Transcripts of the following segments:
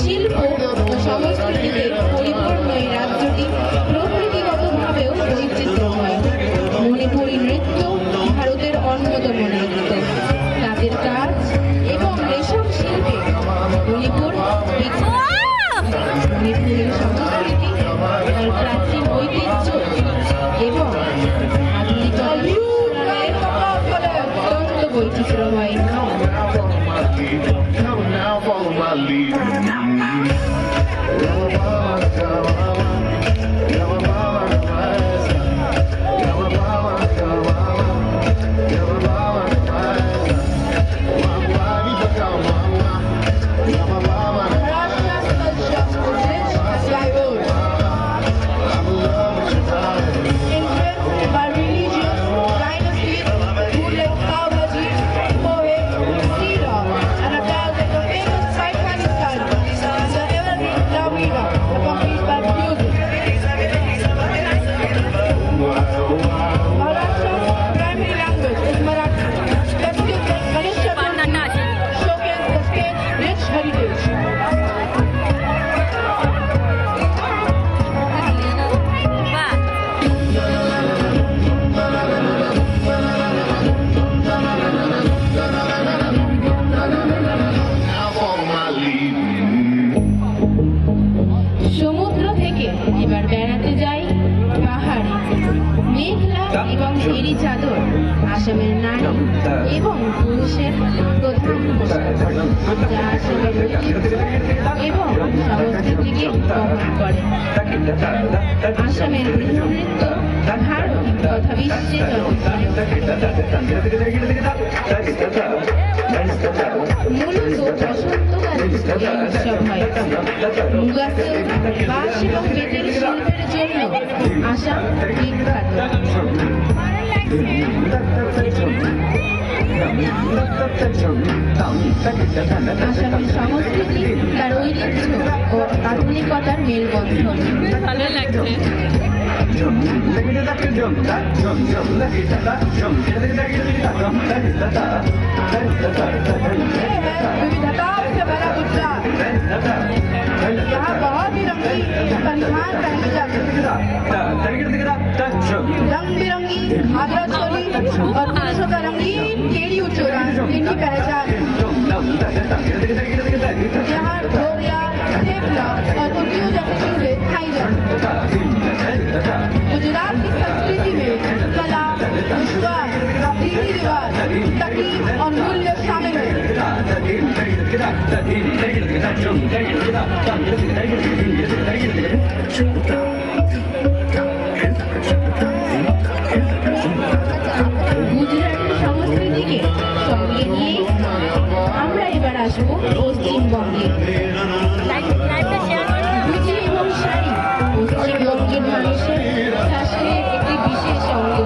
শিল্প ও সংস্কৃতিতে পরিপূর্ণ এই রাজ্যটি অন্যতম নৃত্য তাদের কাজ এবং রেশম শিল্পে মণিপুর মণিপুরের সংস্কৃতি তার প্রাচীন ঐতিহ্য এবং আধুনিক বৈচিত্র্যময় নারী এবং পুরুষের প্রধান যা এবং সংস্কৃতিকে বহন করে আসামের নৃত্য ভারত তথা বিশ্বে মূলত বসন্তকালে এই উৎসব হয়। মুগাসে বাঁশ এবং শিল্পের জন্য আসাম বিখ্যাত। আসামি সংস্কৃতি তার ঐতিহ্য ও আধুনিকতার মেলবন্ধন रंगीन परिधान पहने जाते हैं रंग बिरंगी घाघरा चोली और पुरुषों का रंगीन केड़ी चोला इनकी पहचान है यहाँ ढोलिया थेपला और उर्दू जैसी चीजें खाई जाती हैं गुजरात की संस्कृति में कला विश्वास रीति रिवाज तकलीफ और मूल्य शामिल है আসব পশ্চিমবঙ্গে ধুতি এবং শাড়ি পশ্চিমবঙ্গের মানুষের একটি বিশেষ অঙ্গ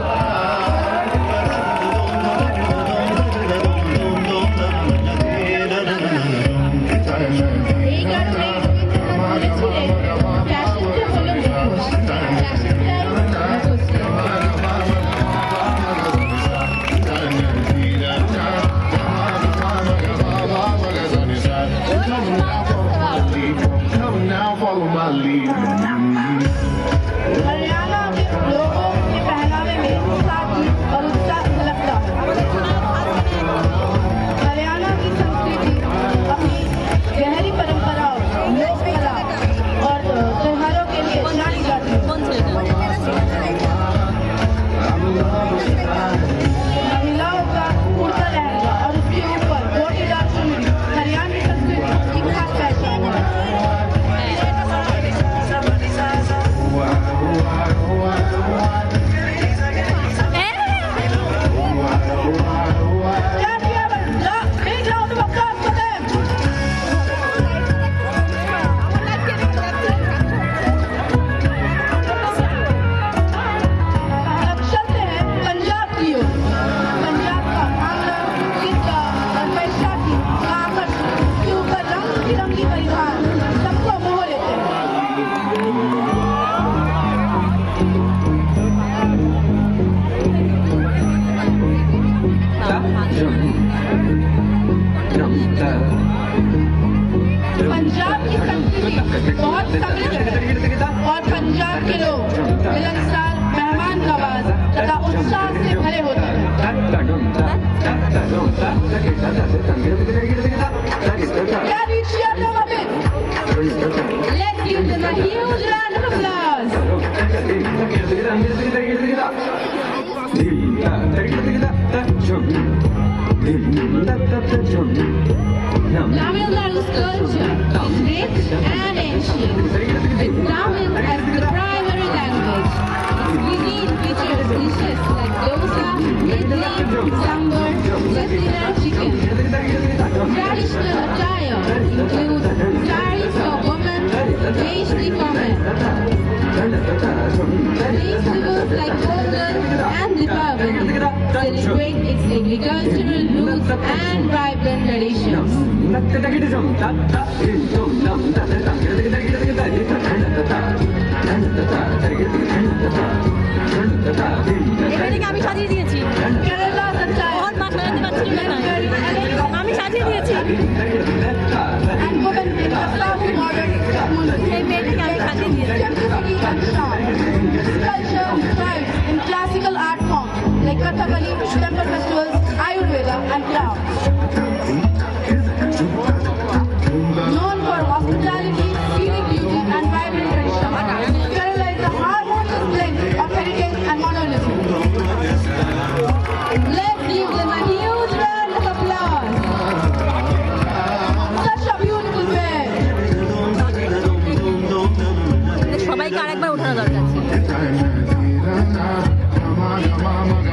Mali. मिलनसार मेहमान नवाज़ तथा उत्साह से भरे होते हैं Tamil Nadu's culture is rich and celebrate its agricultural roots and vibrant traditions. এবারে আমি সাজিয়ে দিয়েছি আমি সাজিয়ে দিয়েছি classical art Mein Körper verliebt bestimmte Verstoß Ayurveda and Love.